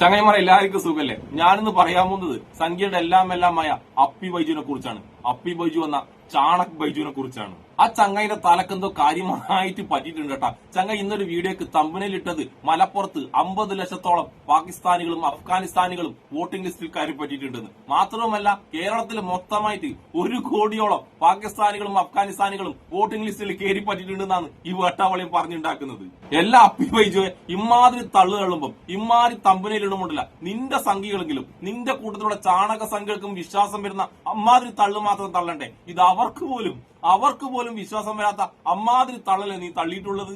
ചങ്ങൈമാർ എല്ലാവർക്കും സുഖല്ലേ? ഞാനിന്ന് പറയാൻ പോകുന്നത് സംഖ്യയുടെ എല്ലാം എല്ലാമായ അപ്പി ബൈജുവിനെ കുറിച്ചാണ്. അപ്പി ബൈജു എന്ന ചാണക് ബൈജുവിനെ കുറിച്ചാണ്. ആ ചങ്ങയുടെ തലക്കെന്തോ കാര്യമായിട്ട് പറ്റിയിട്ടുണ്ട് കേട്ടാ. ചങ്ങ ഇന്നൊരു വീഡിയോക്ക് തമ്പനയിലിട്ടത് മലപ്പുറത്ത് അമ്പത് ലക്ഷത്തോളം പാകിസ്ഥാനികളും അഫ്ഗാനിസ്ഥാനികളും വോട്ടിംഗ് ലിസ്റ്റിൽ കയറി പറ്റിയിട്ടുണ്ടെന്ന്. മാത്രവുമല്ല കേരളത്തിൽ മൊത്തമായിട്ട് ഒരു കോടിയോളം പാകിസ്ഥാനികളും അഫ്ഗാനിസ്ഥാനികളും വോട്ടിംഗ് ലിസ്റ്റിൽ കയറി പറ്റിയിട്ടുണ്ടെന്നാണ് ഈ വേട്ടാവളിയും പറഞ്ഞുണ്ടാക്കുന്നത്. എല്ലാ അപ്പി ബൈജുവെ ഇമാതിരി തള്ളു തള്ളുമ്പം ഇമാതിരി തമ്പനയിലിടുമുണ്ടല്ല നിന്റെ സംഖ്യകളെങ്കിലും നിന്റെ കൂട്ടത്തിലുള്ള ചാണക സംഖ്യകൾക്കും വിശ്വാസം വരുന്ന അമ്മാതിരി തള്ളു മാത്രം തള്ളണ്ടേ. ഇത് അവർക്ക് പോലും അവർക്ക് പോലും വിശ്വാസം വരാത്ത അമ്മാതിരി തള്ളലെ നീ തള്ളിയിട്ടുള്ളത്.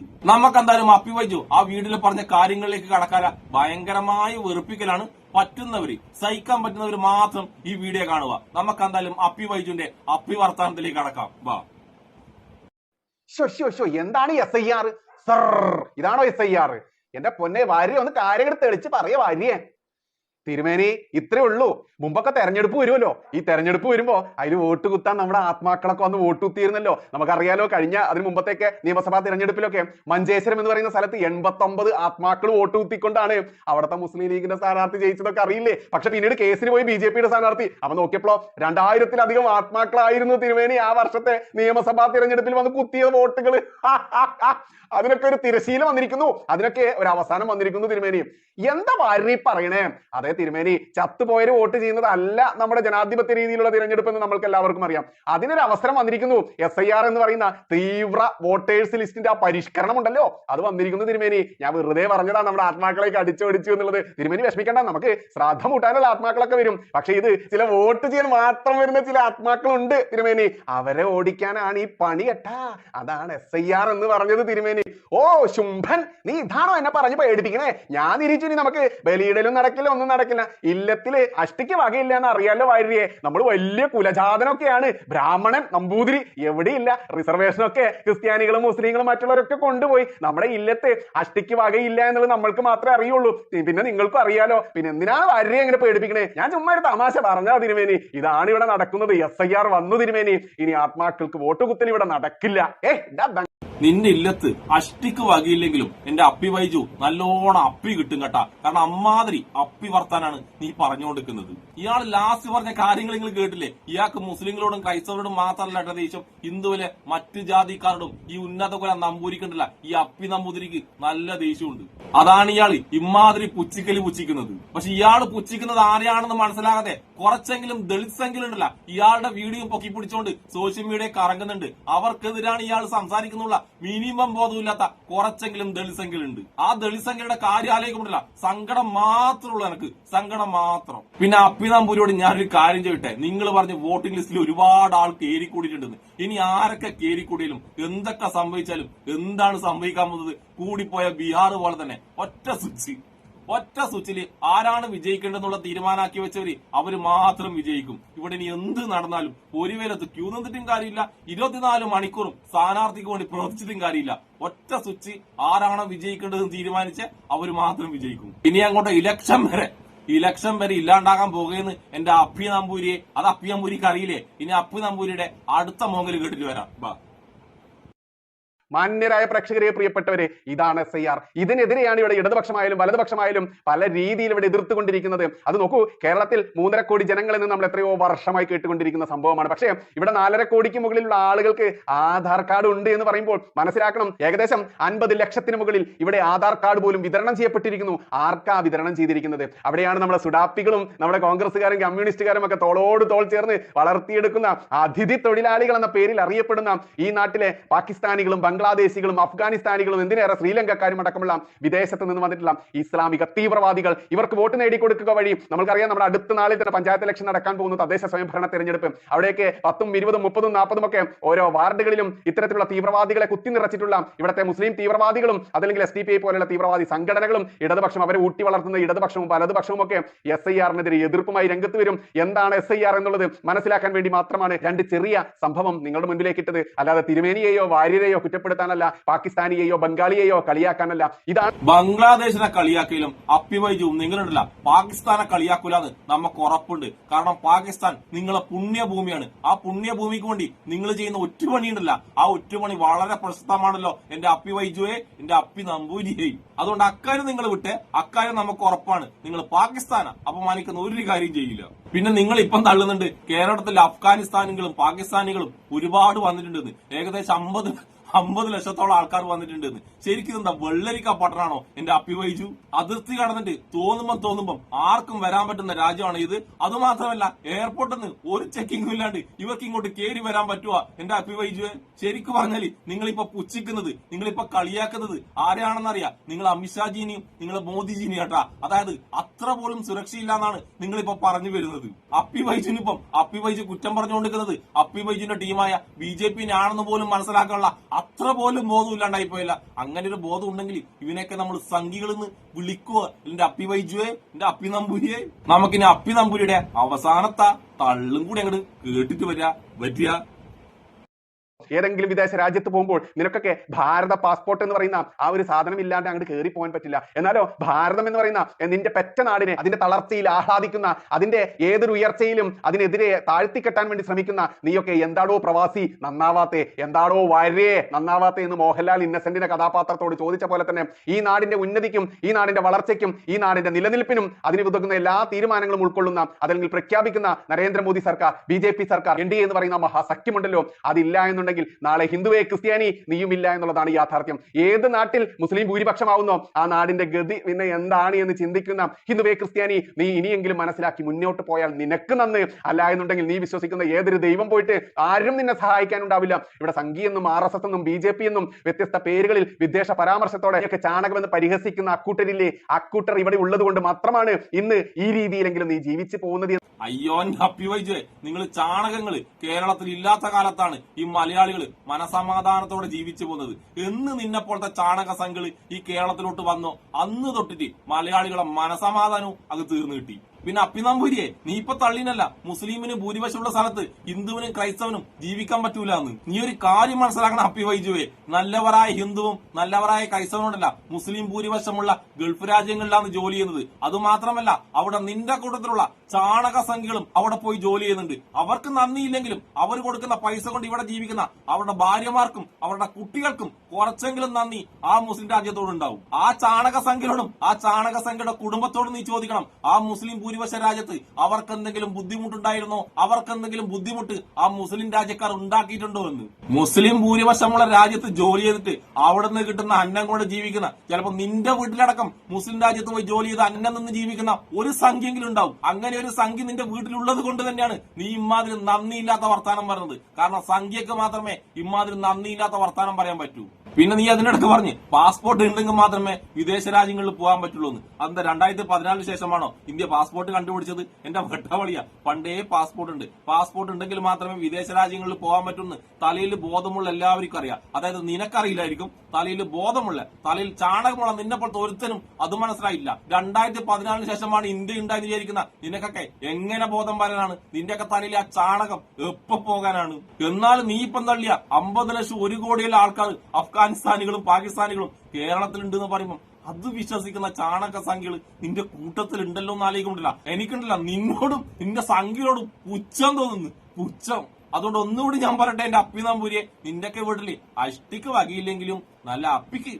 അപ്പി വൈജു ആ വീട്ടിൽ പറഞ്ഞ കാര്യങ്ങളിലേക്ക് കടക്കാല. ഭയങ്കരമായ വെറുപ്പിക്കലാണ് പറ്റുന്നവര്. സഹിക്കാൻ പറ്റുന്നവർ മാത്രം ഈ വീഡിയോ കാണുക. നമുക്ക് എന്തായാലും അപ്പി വൈജുന്റെ അപ്പി വർത്താനത്തിലേക്ക് കടക്കാം. വാ. എന്താണ് എസ് ഐ ആർ സർ ഇതാണോ എസ് ഐ ആർ എന്റെ പൊന്നെ വാര്യ ഒന്ന് കാര്യങ്ങൾ തെളിച്ച് പറയ വാര്യേ. തിരുമേനി ഇത്രേ ഉള്ളൂ. മുമ്പൊക്കെ തെരഞ്ഞെടുപ്പ് വരുമല്ലോ. ഈ തെരഞ്ഞെടുപ്പ് വരുമ്പോ അതിൽ വോട്ട് കുത്താൻ നമ്മുടെ ആത്മാക്കളൊക്കെ വന്ന് വോട്ട് കുത്തിയിരുന്നല്ലോ. നമുക്കറിയാലോ കഴിഞ്ഞ അതിന് മുമ്പത്തേക്ക് നിയമസഭാ തിരഞ്ഞെടുപ്പിലൊക്കെ മഞ്ചേശ്വരം എന്ന് പറയുന്ന സ്ഥലത്ത് എൺപത്തൊമ്പത് ആത്മാക്കൾ വോട്ട് കുത്തിക്കൊണ്ടാണ് അവിടുത്തെ മുസ്ലിം ലീഗിന്റെ സ്ഥാനാർത്ഥി ജയിച്ചതൊക്കെ അറിയില്ലേ. പക്ഷെ പിന്നീട് കേസിന് പോയി ബി ജെ പിയുടെ സ്ഥാനാർത്ഥി. അപ്പൊ നോക്കിയപ്പോ രണ്ടായിരത്തിലധികം ആത്മാക്കളായിരുന്നു തിരുമേനി ആ വർഷത്തെ നിയമസഭാ തിരഞ്ഞെടുപ്പിൽ വന്ന് കുത്തിയ വോട്ടുകൾ അതിനൊക്കെ ഒരു തിരശീല വന്നിരിക്കുന്നു. അതിനൊക്കെ ഒരു അവസാനം വന്നിരിക്കുന്നു തിരുമേനി. എന്താ വാരി പറയണേ? അതേ തിരുമേനി ചത്തുപോയവര് വോട്ട് ചെയ്യുന്നത് അല്ല നമ്മുടെ ജനാധിപത്യ രീതിയിലുള്ള തിരഞ്ഞെടുപ്പ് എന്ന് നമ്മൾക്ക് എല്ലാവർക്കും അറിയാം. അതിനൊരു അവസരം വന്നിരിക്കുന്നു. എസ് ഐ ആർ എന്ന് പറയുന്ന തീവ്ര വോട്ടേഴ്സ് ലിസ്റ്റിന്റെ ആ പരിഷ്കരണം ഉണ്ടല്ലോ അത് വന്നിരിക്കുന്നു തിരുമേനി. ഞാൻ വെറുതെ പറഞ്ഞതാണ് നമ്മുടെ ആത്മാക്കളേക്ക് അടിച്ചോടിച്ചു എന്നുള്ളത്. തിരുമേനി വിഷമിക്കണ്ട. നമുക്ക് ശ്രാദ്ധം കൂട്ടാനുള്ള ആത്മാക്കളൊക്കെ വരും. പക്ഷേ ഇത് ചില വോട്ട് ചെയ്യാൻ മാത്രം വരുന്ന ചില ആത്മാക്കളുണ്ട് തിരുമേനി. അവരെ ഓടിക്കാനാണ് ഈ പണി കേട്ടാ. അതാണ് എസ് ഐ ആർ എന്ന് പറഞ്ഞത് തിരുമേനി. ഓ ശുംഭൻ നീ ഇതാണോ എന്നെ പറഞ്ഞു പേടിപ്പിക്കണേ? ഞാൻ തിരിച്ചു നമുക്ക് ബലിയിടലും നടക്കില്ല ഒന്നും നടക്കില്ല. ഇല്ലത്തിൽ അഷ്ടിക്ക് വകയില്ല എന്ന് അറിയാലോ വാര്യരെ നമ്മൾ വലിയ കുലജാതനൊക്കെയാണ്. ബ്രാഹ്മണൻ നമ്പൂതിരി എവിടെയില്ല. റിസർവേഷനൊക്കെ ക്രിസ്ത്യാനികളും മുസ്ലിങ്ങളും മറ്റുള്ളവരൊക്കെ കൊണ്ടുപോയി. നമ്മുടെ ഇല്ലത്ത് അഷ്ടിക്ക് വകയില്ല എന്നുള്ളത് നമ്മൾക്ക് മാത്രമേ അറിയുള്ളൂ. പിന്നെ നിങ്ങൾക്കും അറിയാലോ. പിന്നെ എന്തിനാണ് വാര്യരെ ഇങ്ങനെ പേടിപ്പിക്കണേ? ഞാൻ ചുമ്മാ ഒരു തമാശ പറഞ്ഞാ തിരുമേനി. ഇതാണ് ഇവിടെ നടക്കുന്നത്. എസ് ഐ ആർ വന്നു തിരുമേനി. ഇനി ആത്മാക്കൾക്ക് വോട്ട് കുത്തൽ ഇവിടെ നടക്കില്ല. ഏ നിന്റെ ഇല്ലത്ത് അഷ്ടിക്ക് വകയില്ലെങ്കിലും എന്റെ അപ്പി വൈജു നല്ലോണം അപ്പി കിട്ടും കേട്ടാ. കാരണം അമ്മാതിരി അപ്പി വർത്താനാണ് നീ പറഞ്ഞുകൊണ്ടിരിക്കുന്നത്. ഇയാൾ ലാസ്റ്റ് പറഞ്ഞ കാര്യങ്ങൾ നിങ്ങൾ കേട്ടില്ലേ? ഇയാൾക്ക് മുസ്ലിങ്ങളോടും ക്രൈസ്തവരോടും മാത്രമല്ല കേട്ടോ ഹിന്ദുവിലെ മറ്റ് ജാതിക്കാരോടും ഈ ഉന്നത കുല നമ്പൂരിക്കണ്ടല്ല. ഈ അപ്പി നമ്പൂതിരിക്ക് നല്ല ദേഷ്യമുണ്ട്. അതാണ് ഇയാൾ ഇമാതിരി പുച്ചിക്കലി പുച്ഛിക്കുന്നത്. പക്ഷെ ഇയാൾ പുച്ഛിക്കുന്നത് ആരെയാണെന്ന് മനസ്സിലാകാതെ കുറച്ചെങ്കിലും ദളിത്സെങ്കിലും ഉണ്ടല്ല. ഇയാളുടെ വീഡിയോ പൊക്കി പിടിച്ചോണ്ട് സോഷ്യൽ മീഡിയ കറങ്ങുന്നുണ്ട്. അവർക്കെതിരാണ് ഇയാൾ സംസാരിക്കുന്നുള്ള മിനിമം ബോധമില്ലാത്ത കുറച്ചെങ്കിലും ദളിത്സെങ്കിലും ഉണ്ട് ആ ദളിസംഖ്യയുടെ കാര്യം ആലോചിക്കുമ്പോഴല്ല സങ്കടം മാത്രമുള്ള എനിക്ക് സങ്കടം മാത്രം. പിന്നെ അപ്പിനാമ്പൂരിയോട് ഞാനൊരു കാര്യം ചോദിട്ടെ നിങ്ങൾ പറഞ്ഞ വോട്ടിംഗ് ലിസ്റ്റിൽ ഒരുപാട് ആൾ കേറിക്കൂടിയിട്ടുണ്ടെന്ന്. ഇനി ആരൊക്കെ കേറിക്കൂടിയാലും എന്തൊക്കെ സംഭവിച്ചാലും എന്താണ് സംഭവിക്കാൻ പോകുന്നത്? കൂടിപ്പോയ ബീഹാർ പോലെ തന്നെ ഒറ്റ സ്വിച്ച്. ഒറ്റ സ്വിച്ചിൽ ആരാണ് വിജയിക്കേണ്ടതെന്നുള്ള തീരുമാനമാക്കി വെച്ചവര് അവർ മാത്രം വിജയിക്കും. ഇവിടെ ഇനി എന്ത് നടന്നാലും ഒരു വേലത്ത് ക്യൂ നിന്നിട്ടും കാര്യമില്ല. ഇരുപത്തിനാല് മണിക്കൂറും സ്ഥാനാർത്ഥിക്ക് വേണ്ടി പ്രവർത്തിച്ചിട്ടും കാര്യമില്ല. ഒറ്റ സ്വിച്ച് ആരാണോ വിജയിക്കേണ്ടതെന്ന് തീരുമാനിച്ച് അവർ മാത്രം വിജയിക്കും. ഇനി അങ്ങോട്ട് ഇലക്ഷൻ വരെ ഇലക്ഷൻ വരെ ഇല്ലാണ്ടാകാൻ പോകുകയെന്ന് എന്റെ അപ്പി നമ്പൂരിയെ അത് അപ്പി നമ്പൂരിക്ക് അറിയില്ലേ? ഇനി അപ്പി നമ്പൂരിയുടെ അടുത്ത മോങ്ങൽ കേട്ടിട്ട് വരാം. ബാ. മാന്യരായ പ്രേക്ഷകരെ പ്രിയപ്പെട്ടവരെ ഇതാണ് എസ് ഐ ആർ ഇതിനെതിരെയാണ് ഇവിടെ ഇടതുപക്ഷമായാലും വലതുപക്ഷമായാലും പല രീതിയിൽ ഇവിടെ എതിർത്തുകൊണ്ടിരിക്കുന്നത്. അത് നോക്കൂ കേരളത്തിൽ മൂന്നര കോടി ജനങ്ങളിൽ നിന്ന് നമ്മൾ എത്രയോ വർഷമായി കേട്ടുകൊണ്ടിരിക്കുന്ന സംഭവമാണ്. പക്ഷേ ഇവിടെ നാലര കോടിക്ക് മുകളിലുള്ള ആളുകൾക്ക് ആധാർ കാർഡ് ഉണ്ട് എന്ന് പറയുമ്പോൾ മനസ്സിലാക്കണം ഏകദേശം അൻപത് ലക്ഷത്തിന് മുകളിൽ ഇവിടെ ആധാർ കാർഡ് പോലും വിതരണം ചെയ്യപ്പെട്ടിരിക്കുന്നു. ആർക്കാ വിതരണം ചെയ്തിരിക്കുന്നത്? അവിടെയാണ് നമ്മുടെ സുഡാപ്പികളും നമ്മുടെ കോൺഗ്രസ്സുകാരും കമ്മ്യൂണിസ്റ്റുകാരും ഒക്കെ തോളോട് തോൾ ചേർന്ന് വളർത്തിയെടുക്കുന്ന അതിഥി തൊഴിലാളികൾ എന്ന പേരിൽ അറിയപ്പെടുന്ന ഈ നാട്ടിലെ പാകിസ്ഥാനികളും ബംഗ്ലാദേശികളും അഫ്ഗാനിസ്ഥാനികളും എന്തിനേറെ ശ്രീലങ്കക്കാരും അടക്കമുള്ള വിദേശത്ത് നിന്ന് വന്നിട്ടുള്ള ഇസ്ലാമിക തീവ്രവാദികൾ ഇവർക്ക് വോട്ട് നേടിക്കൊടുക്കുക വഴി നമുക്കറിയാം നമ്മുടെ അടുത്ത നാളിൽ തന്നെ പഞ്ചായത്ത് ഇലക്ഷൻ നടക്കാൻ പോകുന്ന തദ്ദേശ സ്വയംഭരണ തെരഞ്ഞെടുപ്പ്. അവിടേക്ക് പത്തും ഇരുപതും മുപ്പതും നാൽപ്പതും ഒക്കെ ഓരോ വാർഡുകളിലും ഇത്തരത്തിലുള്ള തീവ്രവാദികളെ കുത്തി നിറച്ചിട്ടുള്ള ഇവിടുത്തെ മുസ്ലിം തീവ്രവാദികളും അതല്ലെങ്കിൽ എസ് പി ഐ പോലുള്ള തീവ്രവാദി സംഘടനകളും ഇടതുപക്ഷം അവരെ ഊട്ടി വളർത്തുന്ന ഇടതുപക്ഷവും വലതുപക്ഷവും ഒക്കെ എസ് ഐ ആറിനെതിരെ എതിർപ്പുമായി രംഗത്ത് വരും. എന്താണ് എസ് ഐ ആർ എന്നുള്ളത് മനസ്സിലാക്കാൻ വേണ്ടി മാത്രമാണ് രണ്ട് ചെറിയ സംഭവം നിങ്ങളുടെ മുന്നിലേക്ക് ഇട്ടത്. അല്ലാതെ തിരുമേനിയെയോ വാര്യരെയോ കുറ്റപ്പെടുത്തി കുറ്റപ്പെടുത്താനല്ല പാകിസ്ഥാനിയെയോ ബംഗാളിയെയോ കളിയാക്കാനല്ല. ഇതാണ് ബംഗ്ലാദേശിനെ കളിയാക്കിയാലും അപ്പിവൈജും നിങ്ങളുണ്ടല്ല. പാകിസ്ഥാനെ കളിയാക്കൂലെന്ന് നമുക്ക് ഉറപ്പുണ്ട്. കാരണം പാകിസ്ഥാൻ നിങ്ങളെ പുണ്യഭൂമിയാണ്. ആ പുണ്യഭൂമിക്ക് വേണ്ടി നിങ്ങൾ ചെയ്യുന്ന ഒറ്റുപണി ഉണ്ടല്ല ആ ഒറ്റുപണി വളരെ പ്രശസ്തമാണല്ലോ എന്റെ അപ്പി വൈജുവെ എന്റെ അപ്പി നമ്പൂരിയെ അതുകൊണ്ട് അക്കാര്യം നിങ്ങൾ വിട്ട് അക്കാര്യം നമുക്ക് ഉറപ്പാണ്. നിങ്ങൾ പാകിസ്ഥാന അപമാനിക്കുന്ന ഒരു കാര്യം ചെയ്യില്ല. പിന്നെ നിങ്ങൾ ഇപ്പം തള്ളുന്നുണ്ട് കേരളത്തിൽ അഫ്ഗാനിസ്ഥാനികളും പാകിസ്ഥാനികളും ഒരുപാട് വന്നിട്ടുണ്ടെന്ന്. ഏകദേശം അമ്പത് അമ്പത് ലക്ഷത്തോളം ആൾക്കാർ വന്നിട്ടുണ്ട് ശരിക്കും എന്താ വെള്ളരിക്ക പട്ടണാണോ? എന്റെ അപ്പിവൈജു അതിർത്തി കടന്നിട്ട് തോന്നുമ്പം തോന്നുമ്പം ആർക്കും വരാൻ പറ്റുന്ന രാജ്യമാണ് ഇത്. അത് മാത്രമല്ല എയർപോർട്ടിൽ നിന്ന് ഒരു ചെക്കിംഗും ഇല്ലാണ്ട് ഇവർക്ക് ഇങ്ങോട്ട് കയറി വരാൻ പറ്റുക എന്റെ അപ്പിവൈജുവെ ശരിക്കും പറഞ്ഞാൽ നിങ്ങളിപ്പോ പുച്ഛിക്കുന്നത് നിങ്ങളിപ്പോ കളിയാക്കുന്നത് ആരെയാണെന്നറിയാം? നിങ്ങൾ അമിത്ഷാജീനെയും നിങ്ങൾ മോദിജീനെയും കേട്ടാ അതായത് അത്ര പോലും സുരക്ഷയില്ലാന്നാണ് നിങ്ങളിപ്പോ പറഞ്ഞു വരുന്നത്. അപ്പി വൈജുനിപ്പം അപ്പി വൈജു കുറ്റം പറഞ്ഞുകൊണ്ടിരിക്കുന്നത് അപ്പി വൈജുന്റെ ടീമായ ബി ജെ പിന്നെ ആണെന്ന് പോലും മനസ്സിലാക്കാനുള്ള അത്ര പോലും ബോധം ഇല്ലാണ്ടായി പോയില്ല. അങ്ങനെ ഒരു ബോധം ഉണ്ടെങ്കിൽ ഇവനെയൊക്കെ നമ്മൾ സംഘികളെന്ന് വിളിക്കുക. എന്റെ അപ്പി വൈജുവേ എന്റെ അപ്പി നമ്പൂരിയെ. നമുക്കിനി അപ്പി നമ്പൂരിയുടെ അവസാനത്തെ തള്ളും കൂടി അങ്ങോട്ട് കേട്ടിട്ട് വരിക. പറ്റുക ഏതെങ്കിലും വിദേശ രാജ്യത്ത് പോകുമ്പോൾ നിനക്കൊക്കെ ഭാരത പാസ്പോർട്ട് എന്ന് പറയുന്ന ആ ഒരു സാധനം ഇല്ലാണ്ട് അങ്ങോട്ട് കയറി പോകാൻ പറ്റില്ല. എന്നാലോ ഭാരതം എന്ന് പറയുന്ന നിന്റെ പെറ്റ നാടിനെ അതിന്റെ തളർച്ചയിൽ ആഹ്ലാദിക്കുന്ന അതിന്റെ ഏതൊരു ഉയർച്ചയിലും അതിനെതിരെ താഴ്ത്തിക്കെട്ടാൻ വേണ്ടി ശ്രമിക്കുന്ന നീയൊക്കെ എന്താടോ പ്രവാസി? നന്നാവാത്തെ. എന്താടോ വരേ നന്നാവാത്തെ എന്ന് മോഹൻലാൽ ഇന്നസെന്റിന്റെ കഥാപാത്രത്തോട് ചോദിച്ച പോലെ തന്നെ ഈ നാടിന്റെ ഉന്നതിക്കും ഈ നാടിന്റെ വളർച്ചയ്ക്കും ഈ നാടിന്റെ നിലനിൽപ്പിനും അതിന് ഉതകുന്ന എല്ലാ തീരുമാനങ്ങളും ഉൾക്കൊള്ളുന്ന അതല്ലെങ്കിൽ പ്രഖ്യാപിക്കുന്ന നരേന്ദ്രമോദി സർക്കാർ ബി സർക്കാർ എൻ എന്ന് പറയുന്ന മഹാസഖ്യമുണ്ടല്ലോ അതില്ല എന്നുണ്ടെങ്കിൽ നാളെ ഹിന്ദുവേ ക്രിസ്ത്യാനി നീയുമില്ല എന്നുള്ളതാണ് യാഥാർത്ഥ്യം. ഏത് നാട്ടിൽ മുസ്ലിം ഭൂരിപക്ഷമാവുന്നോ ആ നാടിന്റെ ഗതി പിന്നെ എന്താണ് എന്ന് ചിന്തിക്കുന്ന ഹിന്ദുവേ ക്രിസ്ത്യാനി നീ ഇനിയെങ്കിലും മനസ്സിലാക്കി മുന്നോട്ട് പോയാൽ നിനക്ക് നന്ന്. അല്ല എന്നുണ്ടെങ്കിൽ നീ വിശ്വസിക്കുന്ന ഏതൊരു ദൈവം പോയിട്ട് ആരും നിന്നെ സഹായിക്കാനുണ്ടാവില്ല. ഇവിടെ സംഘി എന്നും ആർ എസ് എസ് എന്നും ബി ജെ പി എന്നും വ്യത്യസ്ത പേരുകളിൽ വിദേശ പരാമർശത്തോടെ ഒക്കെ ചാണകമെന്ന് പരിഹസിക്കുന്ന അക്കൂട്ടരില്ലേ അക്കൂട്ടർ ഇവിടെ ഉള്ളത് കൊണ്ട് മാത്രമാണ് ഇന്ന് ഈ രീതിയിലെങ്കിലും നീ ജീവിച്ചു പോകുന്നത് അയ്യോ നിങ്ങൾ ചാണകങ്ങൾ കേരളത്തിൽ ഇല്ലാത്ത കാലത്താണ് ഈ മലയാളികൾ മനസമാധാനത്തോടെ ജീവിച്ചു പോകുന്നത്. എന്ന് നിന്നെ പോലത്തെ ചാണക സംഘങ്ങൾ ഈ കേരളത്തിലോട്ട് വന്നോ അന്ന് തൊട്ടിട്ട് മലയാളികളെ മനസമാധാനവും അത് തീർന്നു കിട്ടി. പിന്നെ അപ്പിനാമ്പൂരിയെ നീ ഇപ്പൊ തള്ളിനല്ല. മുസ്ലിമിന് ഭൂരിപക്ഷമുള്ള സ്ഥലത്ത് ഹിന്ദുവിനും ക്രൈസ്തവനും ജീവിക്കാൻ പറ്റൂല എന്ന് നീ ഒരു കാര്യം മനസ്സിലാക്കണം അപ്പി വൈജുവേ. നല്ലവരായ ഹിന്ദുവും നല്ലവരായ ക്രൈസ്തവനുണ്ടല്ല മുസ്ലിം ഭൂരിപക്ഷമുള്ള ഗൾഫ് രാജ്യങ്ങളിലാണ് ജോലി ചെയ്യുന്നത്. അതുമാത്രമല്ല അവിടെ നിന്റെ കൂട്ടത്തിലുള്ള ചാണക സംഖ്യകളും അവിടെ പോയി ജോലി ചെയ്യുന്നുണ്ട്. അവർക്ക് നന്ദിയില്ലെങ്കിലും അവർ കൊടുക്കുന്ന പൈസ കൊണ്ട് ഇവിടെ ജീവിക്കുന്ന അവരുടെ ഭാര്യമാർക്കും അവരുടെ കുട്ടികൾക്കും കുറച്ചെങ്കിലും നന്ദി ആ മുസ്ലിം രാജ്യത്തോടുണ്ടാവും. ആ ചാണക സംഖ്യയോടും ആ ചാണക സംഖ്യയുടെ കുടുംബത്തോടും നീ ചോദിക്കണം ആ മുസ്ലിം ഭൂരിപക്ഷ രാജ്യത്ത് അവർക്ക് എന്തെങ്കിലും ബുദ്ധിമുട്ടുണ്ടായിരുന്നോ? അവർക്ക് എന്തെങ്കിലും ബുദ്ധിമുട്ട് ആ മുസ്ലിം രാജ്യക്കാർ ഉണ്ടാക്കിയിട്ടുണ്ടോ എന്ന്? മുസ്ലിം ഭൂരിപക്ഷമുള്ള രാജ്യത്ത് ജോലി ചെയ്തിട്ട് അവിടെ നിന്ന് കിട്ടുന്ന അന്നം കൊണ്ട് ജീവിക്കുന്ന ചിലപ്പോൾ നിന്റെ വീട്ടിലടക്കം മുസ്ലിം രാജ്യത്ത് പോയി ജോലി ചെയ്ത് അന്നം നിന്ന് ജീവിക്കുന്ന ഒരു സംഖ്യെങ്കിലും ഉണ്ടാവും. അങ്ങനെ ഒരു സംഖ്യ നിന്റെ വീട്ടിലുള്ളത് കൊണ്ട് തന്നെയാണ് നീ ഇമാതിരി നന്ദിയില്ലാത്ത വർത്താനം പറഞ്ഞത് കാരണം സംഖ്യക്ക് മാത്രമേ ഇമാതിരി നന്ദിയില്ലാത്ത വർത്താനം പറയാൻ പറ്റൂ. പിന്നെ നീ അതിനിടക്ക് പറഞ്ഞ് പാസ്പോർട്ട് ഉണ്ടെങ്കിൽ മാത്രമേ വിദേശ രാജ്യങ്ങളിൽ പോകാൻ പറ്റുള്ളൂ എന്ന്. അതെന്താ രണ്ടായിരത്തി പതിനാലിന് ശേഷമാണോ ഇന്ത്യ പാസ്പോർട്ട് കണ്ടുപിടിച്ചത്? എന്റെ വെട്ടവളിയാ. പണ്ടേ പാസ്പോർട്ട് ഉണ്ട്. പാസ്പോർട്ട് ഉണ്ടെങ്കിൽ മാത്രമേ വിദേശ രാജ്യങ്ങളിൽ പോകാൻ പറ്റുമെന്ന് തലയിൽ ബോധമുള്ള എല്ലാവർക്കും അറിയാം. അതായത് നിനക്കറിയില്ലായിരിക്കും തലയിൽ ബോധമുള്ള തലയിൽ ചാണകമുള്ള നിന്നെ പോലത്തെ ഒരുത്തനും അത് മനസ്സിലായില്ല. രണ്ടായിരത്തി പതിനാലിന് ശേഷമാണ് ഇന്ത്യ ഉണ്ടായി വിചാരിക്കുന്ന നിനക്കൊക്കെ എങ്ങനെ ബോധം വരാനാണ്? നിന്റെയൊക്കെ തലയിൽ ആ ചാണകം എപ്പോ പോകാനാണ്? എന്നാൽ നീ ഇപ്പം തള്ളിയ അമ്പത് ലക്ഷം ഒരു കോടിയിലെ ആൾക്കാർ അഫ്ഗാനിസ്ഥാനികളും പാകിസ്ഥാനികളും കേരളത്തിലുണ്ട് എന്ന് പറയുമ്പോൾ അത് വിശ്വസിക്കുന്ന ചാണക സംഖ്യകൾ നിന്റെ കൂട്ടത്തിൽ ഉണ്ടല്ലോ എന്ന് ആലോചിക്കുന്നില്ല എനിക്കുണ്ടല്ല നിന്നോടും നിന്റെ സംഖ്യയോടും പുച്ഛം തോന്നുന്നു. പുച്ഛം. അതുകൊണ്ട് ഒന്നുകൂടി ഞാൻ പറയട്ടെ എന്റെ അപ്പി നമ്പൂരിയെ. നിന്റെയൊക്കെ വീട്ടിൽ അഷ്ടിക്ക് വകയില്ലെങ്കിലും നല്ല അപ്പിക്ക്.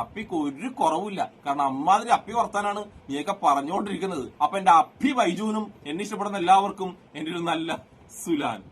അപ്പിക്ക് ഒരു കുറവില്ല കാരണം അമ്മാതിരി അപ്പി വർത്താനാണ് നീയൊക്കെ പറഞ്ഞുകൊണ്ടിരിക്കുന്നത്. അപ്പൊ എന്റെ അപ്പി വൈജുവിനും എന്നെ ഇഷ്ടപ്പെടുന്ന എല്ലാവർക്കും എന്റെ ഒരു നല്ല സുലാൻ.